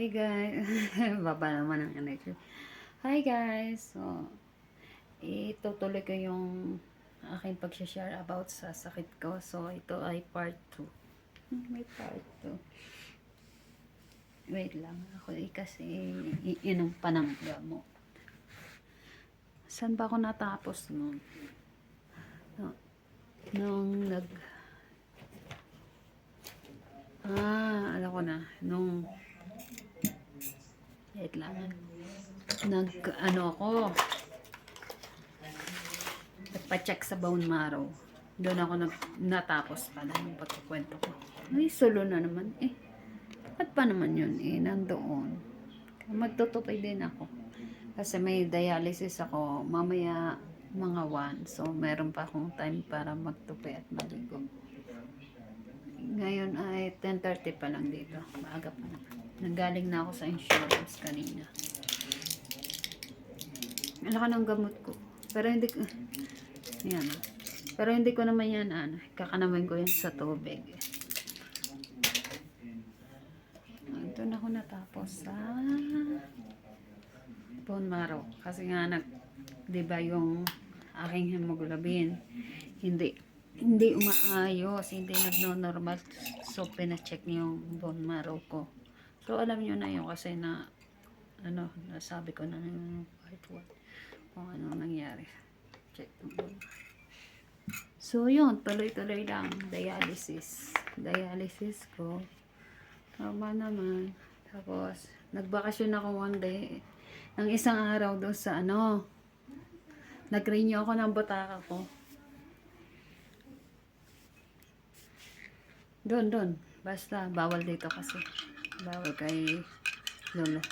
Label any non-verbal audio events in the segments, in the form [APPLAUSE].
Hi guys. [LAUGHS] Baba naman ang energy. Hi guys. So, itutuloy ko yung aking pag-share about sa sakit ko. So, ito ay part 2. May part 2. Wait lang. Ako eh, kasi i- inom pa ng gamot. Saan ba ako natapos nun? No, nung nag... Ah, alam ko na. Nung Wait lang. Nag, ano ako, nagpa-check sa bone marrow. Doon ako nag, natapos pala yung pagkukwento ko. Ay, solo na naman. Eh, bakit pa naman yun? Eh, nandoon. Magtutupay din ako. Kasi may dialysis ako mamaya mga 1. So, meron pa akong time para magtupi at maligo. Ngayon ay 10.30 pa lang dito. Maaga pa naman. Nanggaling na ako sa insurance kanina. Ano ng gamot ko? Pero hindi ko... Yan. Pero hindi ko naman yan, ano, kakanamin ko yan sa tubig. Ito na ako natapos sa bone marrow. Kasi nga, nag, di ba yung aking hemoglobin, hindi, hindi umaayos, hindi nagno-normal. So, pina-check niyo yung bone marrow ko. So, alam niyo na yun kasi na, ano, nasabi ko na yung part 1 kung ano nangyari. Check mo. So, yun, tuloy-tuloy lang. Dialysis. Dialysis ko. Tama naman. Tapos, nagbakasyon ako one day. Ng isang araw doon sa ano. Nag-renew ako ng butaka ko. Doon, doon. Basta, bawal dito kasi. Bawal kay Lola.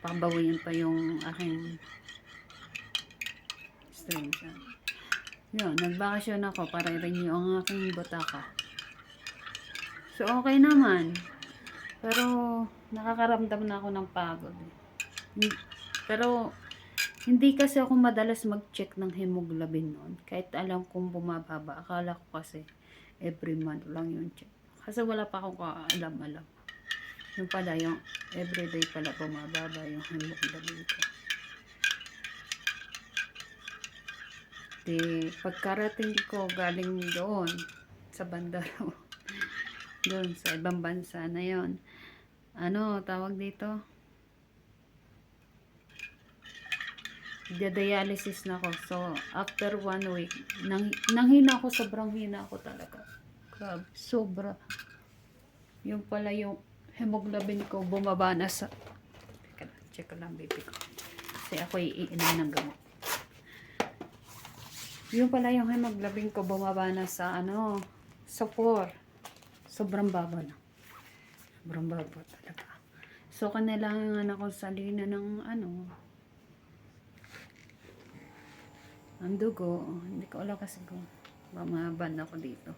Pakabawiin pa yung aking siya. Yun, nagbakasyon ako para i-renew ang aking butaka. So, okay naman. Pero, nakakaramdam na ako ng pagod. Pero, hindi kasi ako madalas mag-check ng hemoglobin noon. Kahit alam kong bumababa. Akala ko kasi every month lang yung check. Kasi wala pa akong kaalam-alam. Yung pala, yung everyday pala bumababa yung hemoglobin ko. Di, pagkarating ko galing doon sa bandaro, [LAUGHS] doon sa ibang bansa na yon ano, tawag dito? Dialysis na ako. So, after one week, nang, nanghina ako, sobrang hina ako talaga. Grabe, sobra. Yung pala yung hemoglobin ko bumaba na sa... Check ko lang baby ko. Kasi ako iinom ng gamot. Yung pala yung hemoglobin ko bumaba na sa ano, sa 4. Sobrang baba na. Sobrang baba talaga. So, kailangan ako salina ng ano, ang dugo. Hindi ko alam kasi kung mamaban ako dito.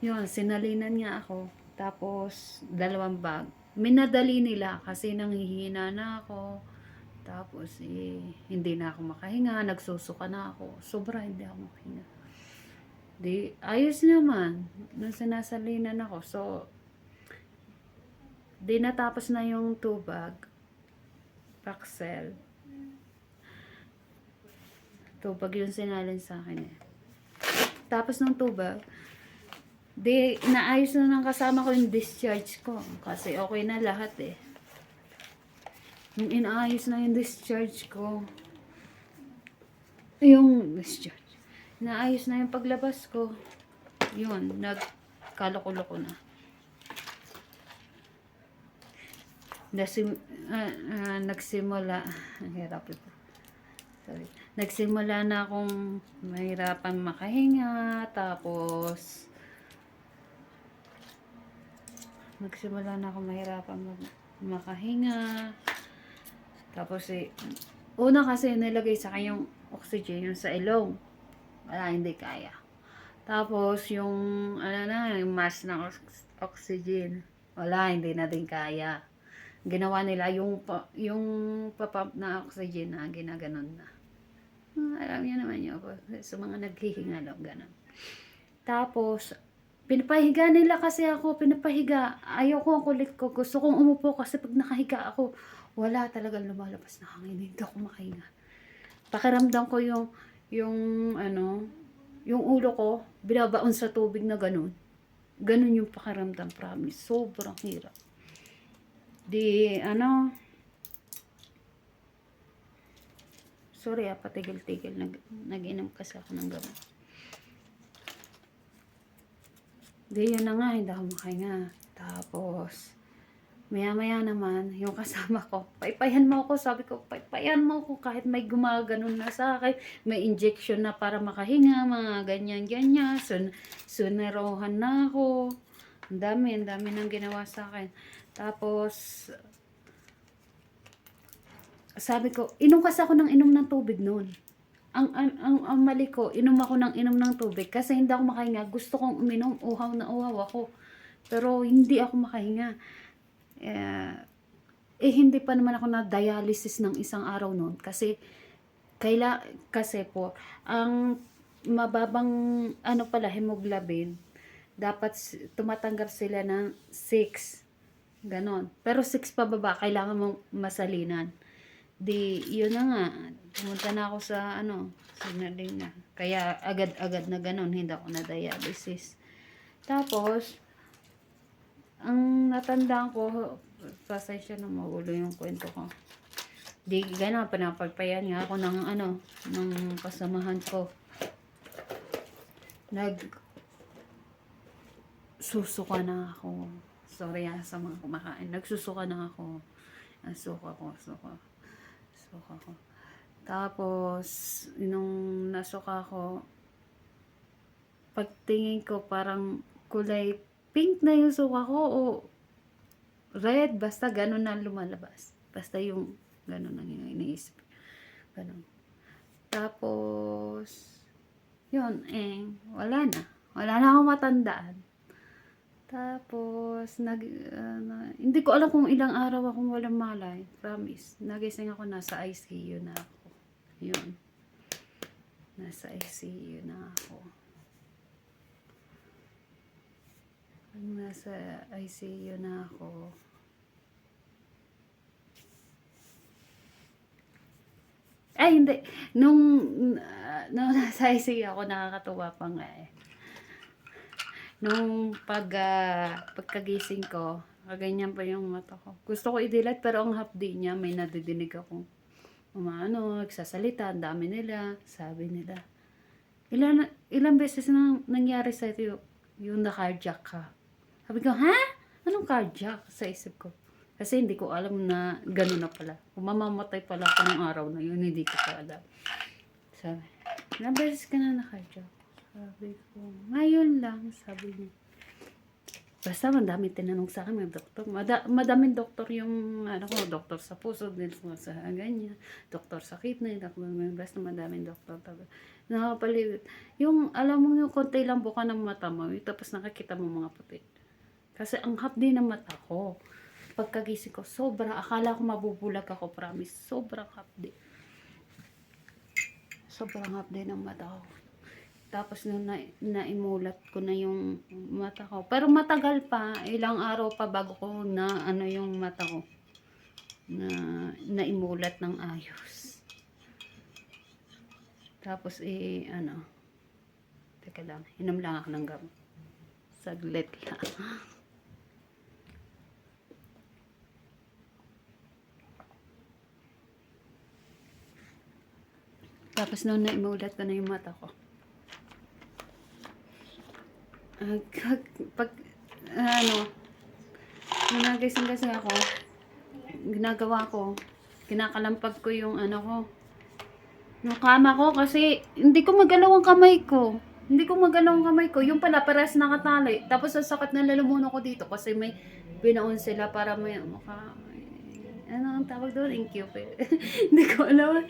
Yun, sinalinan niya ako. Tapos, dalawang bag. Minadali nila kasi nanghihina na ako. Tapos, eh, hindi na ako makahinga. Nagsusuka na ako. Sobra hindi ako makahinga. Di, ayos naman. Nung sinasalinan ako. So, di natapos na yung tubag. Paxel. Tubag yung sinalin sa akin eh. Tapos ng tubag, di, naayos na ng kasama ko yung discharge ko. Kasi okay na lahat eh. Yung inaayos na yung discharge ko. Yung discharge. Naayos na yung paglabas ko. Yun, nagkaloko-loko na. Nasim, ah, ah, nagsimula, ang hirap ito. Sorry. Nagsimula na akong mahirapan makahinga, tapos nagsimula na akong mahirapan mag- makahinga. Tapos eh, una kasi nilagay sa akin yung oxygen, yung sa ilong. Wala, hindi kaya. Tapos yung, ano na, yung mask ng ox- oxygen. Wala, hindi na din kaya. Ginawa nila yung, yung papump na oxygen na ginaganon na. Ah, alam niyo naman yun. Sa mga naghihingalo, ganun. Tapos, Pinapahiga nila kasi ako, pinapahiga. Ayaw ko ang kulit ko. Gusto kong umupo kasi pag nakahiga ako, wala talagang lumalabas na hangin. Hindi ako makahinga. Pakiramdam ko yung, yung ano, yung ulo ko, binabaon sa tubig na ganun. Ganun yung pakiramdam, promise. Sobrang hirap. Di, ano, sorry ah, patigil-tigil. Nag, nag-inom kasi ako ng gamot. Di, yun na nga, hindi ako makahinga. Tapos, maya-maya naman, yung kasama ko, paypayan mo ako. Sabi ko, paypayan mo ako kahit may gumaganon na sa akin. May injection na para makahinga, mga ganyan-ganyan. Sun sunerohan na ako. Ang dami, ang dami nang ginawa sa akin. Tapos, sabi ko, inom kasi ako ng inom ng tubig noon. Ang, ang, ang, ang mali ko, inom ako ng inom ng tubig kasi hindi ako makahinga. Gusto kong uminom, uhaw na uhaw ako. Pero hindi ako makahinga. Eh, eh hindi pa naman ako na dialysis ng isang araw noon kasi kaila kasi po ang mababang ano pala hemoglobin dapat tumatanggap sila ng 6 ganon pero 6 pababa kailangan mong masalinan di yun na nga pumunta na ako sa ano signaling na kaya agad-agad na ganon hindi ako na dialysis tapos ang natandaan ko, pasensya na magulo yung kwento ko. Di gana, pinapagpayan nga ako ng ano, ng kasamahan ko. Nag susuka na ako. Sorry ah, sa mga kumakain. Nagsusuka na ako. Ang suka ko, suka. Suka ko. Tapos, nung nasuka ko, pagtingin ko parang kulay pink na yung suka ko o red, basta ganun na lumalabas. Basta yung ganun yung iniisip. Ganun. Tapos, yun, eh, wala na. Wala na akong matandaan. Tapos, nag, na- hindi ko alam kung ilang araw akong walang malay. Promise. Nagising ako, nasa ICU na ako. Yun. Nasa ICU na ako. Nasa ICU na ako. Ay, hindi. Nung, uh, nung [LAUGHS] nasa ICU ako, nakakatuwa pa nga eh. Nung pag, ah, pagkagising ko, kaganyan pa yung mata ko. Gusto ko i-delete pero ang hapdi niya, may nadidinig akong umano, nagsasalita, ang dami nila, sabi nila. Ilan, ilang beses na nangyari sa iyo yung na-cardiac ka. Sabi ko, ha? Anong cardiac? Sa isip ko. Kasi hindi ko alam na gano'n na pala. Kung mamamatay pala ako ng araw na yun, hindi ko pa alam. Sabi, ilang beses ka na na-cardiac? Sabi ko, ngayon lang, sabi niya. Basta madami tinanong sa akin, may doktor. Mada, madaming doktor yung, ano ko, doktor sa puso, doktor sa ganyan, doktor sa kidney, doktor, basta madaming doktor. Tapos, nakapalibit. Yung, alam mo yung konti lang buka ng mata mo, tapos nakikita mo mga puti. Kasi ang hapdi ng mata ko. Pagkagising ko, sobra, akala ko mabubulag ako, promise. Sobrang hapdi. Sobrang hapdi ng mata ko. Tapos nung na, naimulat ko na yung mata ko. Pero matagal pa, ilang araw pa bago ko na ano yung mata ko. Na naimulat ng ayos. Tapos eh, ano. Teka lang, inom lang ako ng gamot. Saglit lang. Tapos nung naimulat ko na yung mata ko. Kag- pag, ano, nung nagising kasi ako, ginagawa ko, kinakalampag ko yung ano ko, yung kama ko kasi hindi ko magalaw ang kamay ko. Hindi ko magalaw ang kamay ko. Yung pala, pares nakatali. Tapos ang sakit na lalamunan ko dito kasi may binaon sila para may maka... Ano ang tawag doon? Incube. [LAUGHS] hindi ko alam.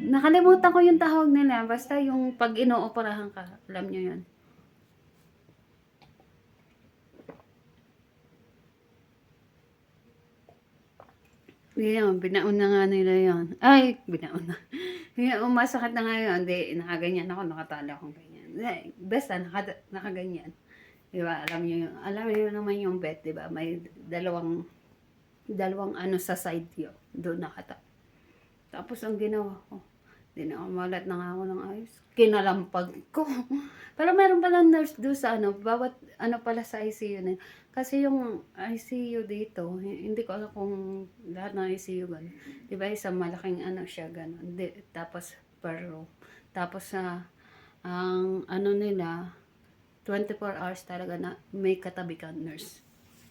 Nakalimutan ko yung tawag nila. Basta yung pag inooperahan ka. Alam nyo yun. Yan, binaon na nga nila yan. Ay, binaon na. [LAUGHS] Yan, masakit na nga yun. Hindi, nakaganyan ako, nakatali akong ganyan. basta naka, nakaganyan. Di ba? Alam niyo yung, alam niyo naman yung bed, di ba? May dalawang, dalawang ano sa side yun. Doon nakata. Tapos ang ginawa ko, dinamalat na nga ako ng ayos. Kinalampag ko. [LAUGHS] Pero meron palang nurse doon sa ano, bawat ano pala sa ICU na. Kasi yung ICU dito, hindi ko alam kung lahat ng ICU gano'n. Di ba isang malaking ano siya gano'n. Tapos per room. Tapos sa ang ano nila, 24 hours talaga na may katabi kang nurse.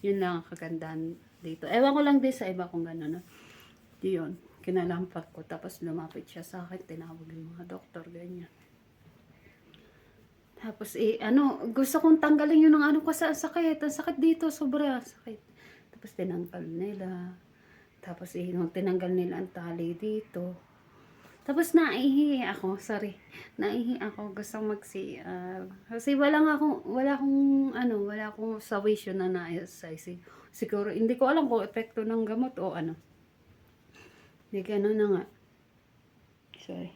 Yun lang ang kagandahan dito. Ewan ko lang din sa iba kung gano'n. No? Yun. Kinalampat ko. Tapos lumapit siya sa akin. Tinawag yung mga doktor. Ganyan. Tapos eh, ano, gusto kong tanggalin yun ng ano ko sa sakit. Ang sakit dito, sobra sakit. Tapos tinanggal nila. Tapos eh, nung tinanggal nila ang tali dito. Tapos naihi ako, sorry. Naihi ako, gusto mag-CR. Kasi wala nga akong, wala akong, ano, wala akong sawisyo na ICU. Siguro, hindi ko alam kung epekto ng gamot o ano. Hindi gano'n na nga. Sorry.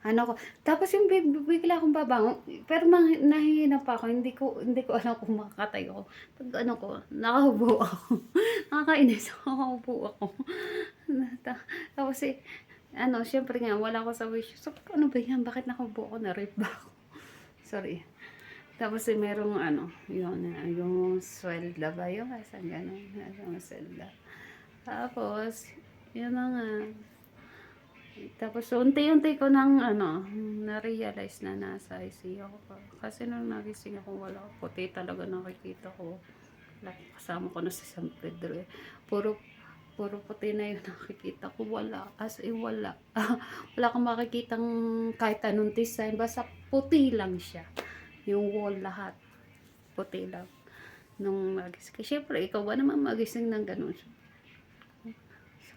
ano ko. Tapos yung big- bigla akong babangon, pero mang, nahihina pa ako, hindi ko, hindi ko alam kung makakatay ako. Pag ano ko, nakahubo ako. Nakakainis ako, nakaupo ako. [LAUGHS] [LAUGHS] Ta- Tapos eh, ano, syempre nga, wala ako sa wish. So, ano ba yan? Bakit nakaupo ako? Na-rape ba ako? Sorry. Tapos eh, merong ano, yun, yung swelda ba yun? Saan gano'n? Yung swelda. Tapos, yun na nga. Tapos unti-unti ko nang ano, na-realize na nasa ICU ako. Kasi nung nagising ako, wala. Puti talaga nakikita ko. Kasama ko na si San Pedro eh. Puro, puro puti na yun [LAUGHS] nakikita ko. Wala. As in wala. [LAUGHS] wala kang makikitang kahit anong design. Basta puti lang siya. Yung wall lahat. Puti lang. Nung magising. Siyempre, ikaw ba naman magising ng ganun?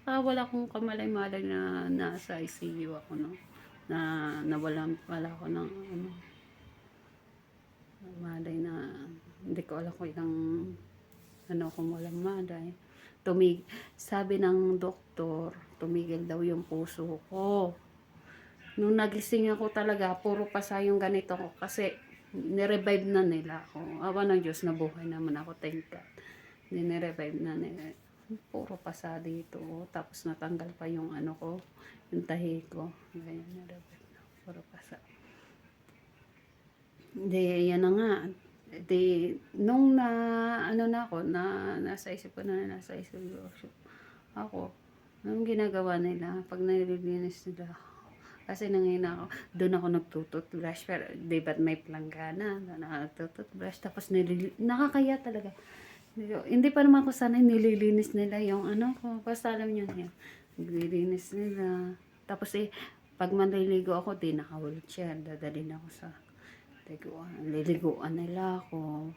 Saka wala akong kamalay-malay na nasa ICU ako, no? Na nawala wala ako ng ano, malay na hindi ko alam kung ilang ano kung walang malay. Tumig, sabi ng doktor, tumigil daw yung puso ko. Nung nagising ako talaga, puro pasa yung ganito ko kasi nirevive na nila ako. Awa ng Diyos, nabuhay naman ako, thank God. Nirevive na nila puro pasa dito. Tapos natanggal pa yung ano ko, yung tahi ko. Ganyan na Puro pasa. Di, yan na nga. Di, nung na, ano na ako, na, nasa isip ko na, nasa isip ko, ako, anong ginagawa nila pag nililinis nila? Kasi nangina ako, doon ako nagtututbrush, pero di ba't may planggana, doon ako nagtututbrush, tapos nilili, nakakaya talaga. Hindi pa naman ako sanay nililinis nila yung ano ko. Basta alam nyo yan. Nililinis nila. Tapos eh, pag manliligo ako, di naka-wheelchair. Dadalhin ako sa liguan. Liliguan nila ako.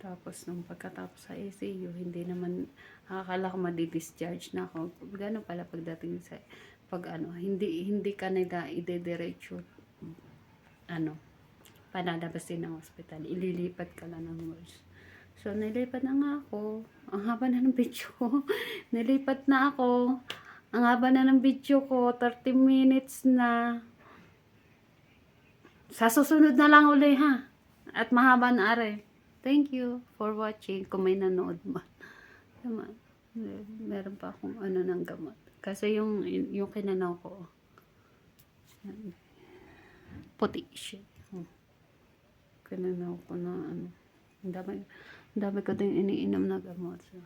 Tapos nung pagkatapos sa ACU, hindi naman, akala ko madi-discharge na ako. Gano'n pala pagdating sa, pag ano, hindi, hindi ka nila ide-diretso, ano, panalabasin ng hospital. Ililipat ka lang ng wards. So, nilipat na nga ako. Ang haba na ng video ko. [LAUGHS] nilipat na ako. Ang haba na ng video ko. 30 minutes na. Sa susunod na lang uli ha. At mahaba na are. Thank you for watching. Kung may nanood man. Tama. Meron pa akong ano ng gamot. Kasi yung, yung kinanaw ko. Puti siya. Kinanaw ko na ano. Ang dami, dami ko din iniinom na gamot. So,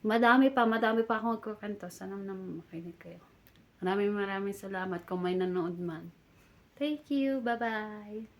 madami pa, madami pa akong magkukanto. Sana naman makinig kayo. Maraming maraming salamat kung may nanood man. Thank you. Bye-bye.